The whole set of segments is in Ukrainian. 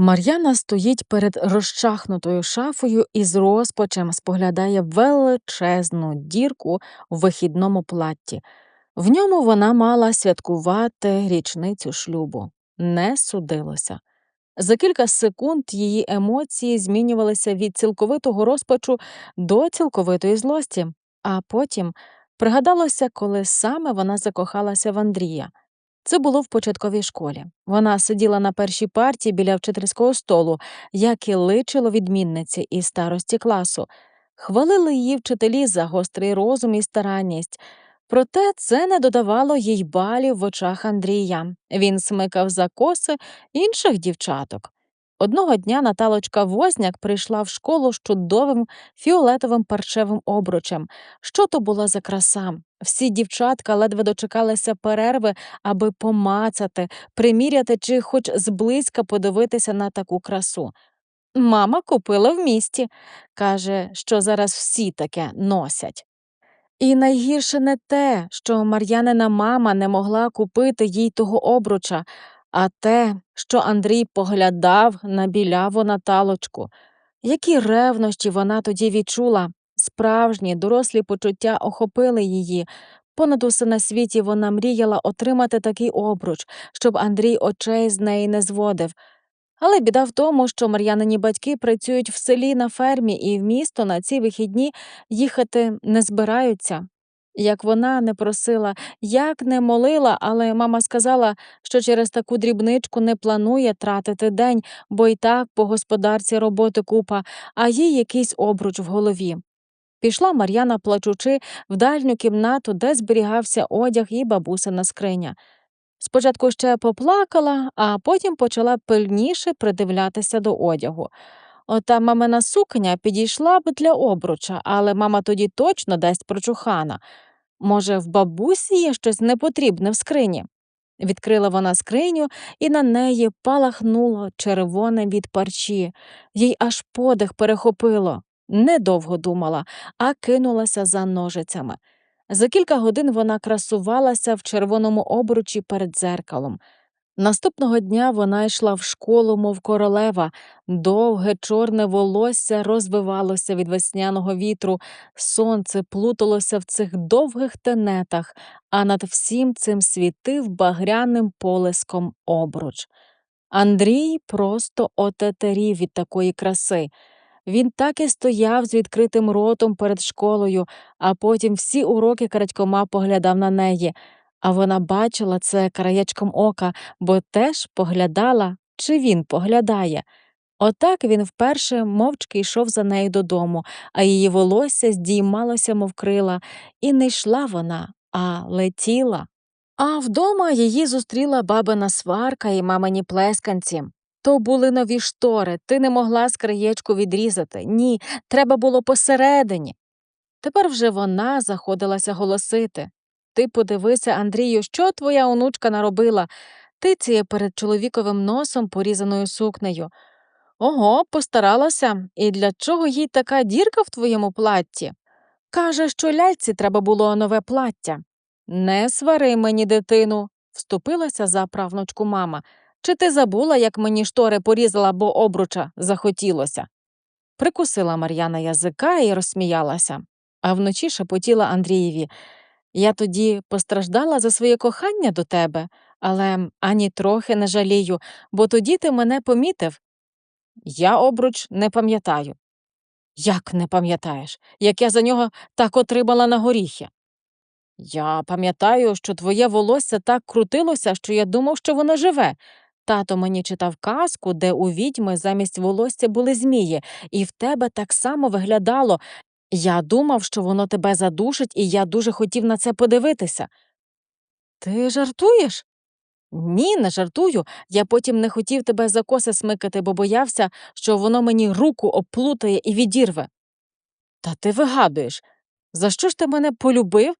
Мар'яна стоїть перед розчахнутою шафою і з розпачем споглядає величезну дірку в вихідному платті. В ньому вона мала святкувати річницю шлюбу. Не судилося. За кілька секунд її емоції змінювалися від цілковитого розпачу до цілковитої злості, а потім пригадалося, коли саме вона закохалася в Андрія. Це було в початковій школі. Вона сиділа на першій парті біля вчительського столу, як і личило відмінниці і старості класу. Хвалили її вчителі за гострий розум і старанність. Проте це не додавало їй балів в очах Андрія. Він смикав за коси інших дівчаток. Одного дня Наталочка Возняк прийшла в школу з чудовим фіолетовим парчевим обручем. Що то була за краса? Всі дівчатка ледве дочекалися перерви, аби помацати, приміряти чи хоч зблизька подивитися на таку красу. Мама купила в місті, каже, що зараз всі таке носять. І найгірше не те, що Мар'янина мама не могла купити їй того обруча, а те, що Андрій поглядав на біляву Наталочку. Які ревнощі вона тоді відчула, справжні дорослі почуття охопили її. Понад усе на світі вона мріяла отримати такий обруч, щоб Андрій очей з неї не зводив. Але біда в тому, що Мар'янині батьки працюють в селі на фермі і в місто на ці вихідні їхати не збираються. Як вона не просила, як не молила, але мама сказала, що через таку дрібничку не планує тратити день, бо й так по господарці роботи купа, а їй якийсь обруч в голові. Пішла Мар'яна, плачучи, в дальню кімнату, де зберігався одяг і бабусина скриня. Спочатку ще поплакала, а потім почала пильніше придивлятися до одягу. Ота мамина сукня підійшла б для обруча, але мама тоді точно дасть прочухана. Може, в бабусі є щось непотрібне в скрині? Відкрила вона скриню, і на неї палахнуло червоне від парчі. Їй аж подих перехопило. Недовго думала, а кинулася за ножицями. За кілька годин вона красувалася в червоному обручі перед дзеркалом. Наступного дня вона йшла в школу, мов королева, довге чорне волосся розвивалося від весняного вітру, сонце плуталося в цих довгих тенетах, а над всім цим світив багряним полиском обруч. Андрій просто отетерів від такої краси. Він так і стояв з відкритим ротом перед школою, а потім всі уроки крадькома поглядав на неї, а вона бачила це краєчком ока, бо теж поглядала, чи він поглядає. Отак він вперше мовчки йшов за нею додому, а її волосся здіймалося, мов крила, і не йшла вона, а летіла. А вдома її зустріла бабина сварка і мамині плесканці. То були нові штори, ти не могла з краєчку відрізати. Ні, треба було посередині. Тепер вже вона заходилася голосити. Ти подивися, Андрію, що твоя онучка наробила, тиціє перед чоловіковим носом порізаною сукнею. Ого, постаралася, і для чого їй така дірка в твоєму платті? Каже, що ляльці треба було нове плаття. Не свари мені, дитину, вступилася за правнучку мама. Чи ти забула, як мені штори порізала, бо обруча захотілося? Прикусила Мар'яна язика і розсміялася, а вночі шепотіла Андрієві. Я тоді постраждала за своє кохання до тебе, але ані трохи не жалію, бо тоді ти мене помітив. Я обруч не пам'ятаю. Як не пам'ятаєш, як я за нього так отримала на горіхи? Я пам'ятаю, що твоє волосся так крутилося, що я думав, що воно живе. Тато мені читав казку, де у відьми замість волосся були змії, і в тебе так само виглядало. Я думав, що воно тебе задушить, і я дуже хотів на це подивитися. Ти жартуєш? Ні, не жартую. Я потім не хотів тебе за коси смикати, бо боявся, що воно мені руку оплутає і відірве. Та ти вигадуєш, за що ж ти мене полюбив?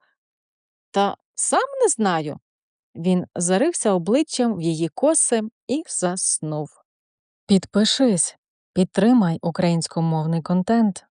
Та сам не знаю. Він зарився обличчям в її коси і заснув. Підпишись, підтримай українськомовний контент.